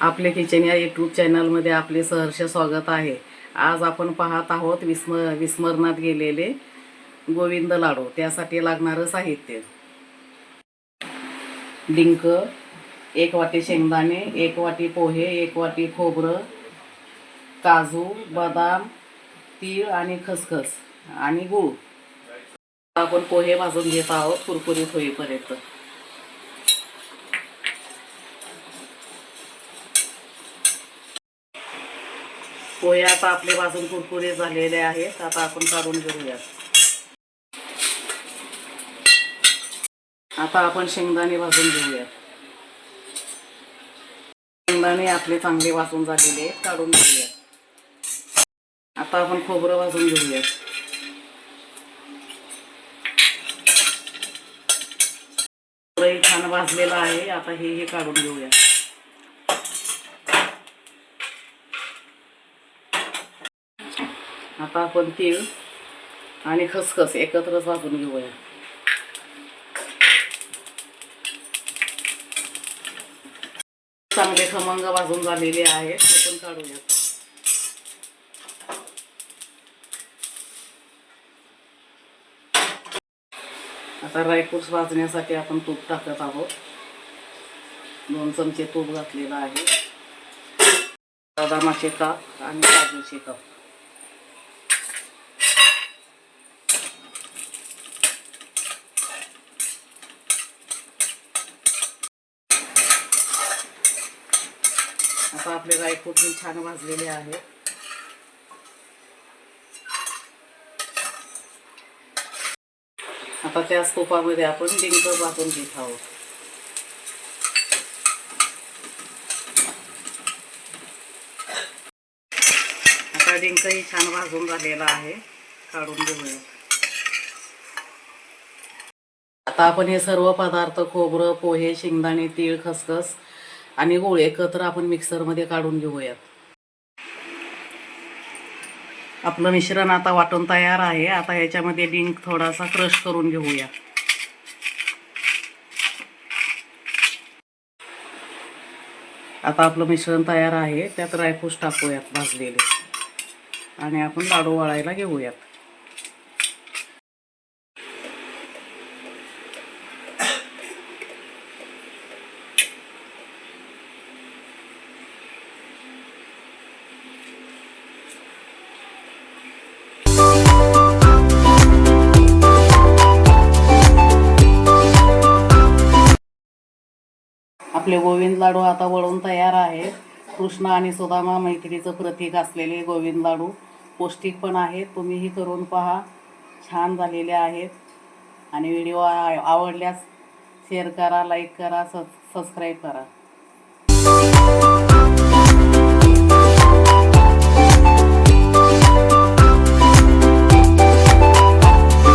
आपले किचन या यूट्यूब चॅनलमध्ये आपले सहर्ष स्वागत आहे. आज आपण पाहत आहोत विस्म विस्मरणात गेलेले गोविंद लाडू. त्यासाठी लागणारं साहित्य. डिंक एक वाटी शेंगदाणे एक वाटी पोहे एक वाटी खोबरं काजू बदाम तीळ आणि खसखस आणि गूळ. आपण पोहे भाजून घेत आहोत कुरकुरीत होईपर्यंत. पोहे आता आपले भाजून कुरकुरे झालेले आहेत. आता आपण काढून घेऊया आता आपण शेंगदाणे भाजून घेऊया शेंगदाणे आपले चांगले भाजून झालेले आहेत काढून घेऊया आता आपण खोबरं भाजून घेऊया छान भाजलेलं आहे. आता हे हे काढून घेऊया आता आपण तीळ आणि खसखस एकत्रच भाजून घेऊया. चांगले खमंग भाजून झालेले आहेत ते पण काढूया आता ड्रायफ्रूट्स भाजण्यासाठी आपण तूप टाकत आहोत. दोन चमचे तूप घातलेलं आहे. बदामाचे काप आणि काजूचे काप. आता आपले गाय खूप छान भाजलेले आहेत आता त्याच तुपामध्ये आपण डिंक भाजून घेत आहोत. आता डिंकही छान भाजून झालेला आहे काढून घेऊया. आता आपण हे सर्व पदार्थ खोबरं पोहे शेंगदाणे तीळ खसखस आणि गोळ एकत्र आपण मिक्सरमध्ये काढून घेऊयात. आपलं मिश्रण आता वाटून तयार आहे. आता ह्याच्यामध्ये डिंक थोडासा क्रश करून घेऊया. आता आपलं मिश्रण तयार आहे. त्यात ड्रायफ्रूट्स टाकूयात भाजलेले. आणि आपण लाडू वाळायला घेऊयात. आपले गोविंद लाडू आता वळून तयार आहेत. कृष्ण आणि सुदामा मैत्रीचं प्रतीक असलेले गोविंद लाडू. पौष्टिक पण आहेत. तुम्हीही करून पहा. छान झालेले आहेत. आणि व्हिडिओ आवडल्यास शेअर करा लाईक करा सब सबस्क्राईब करा.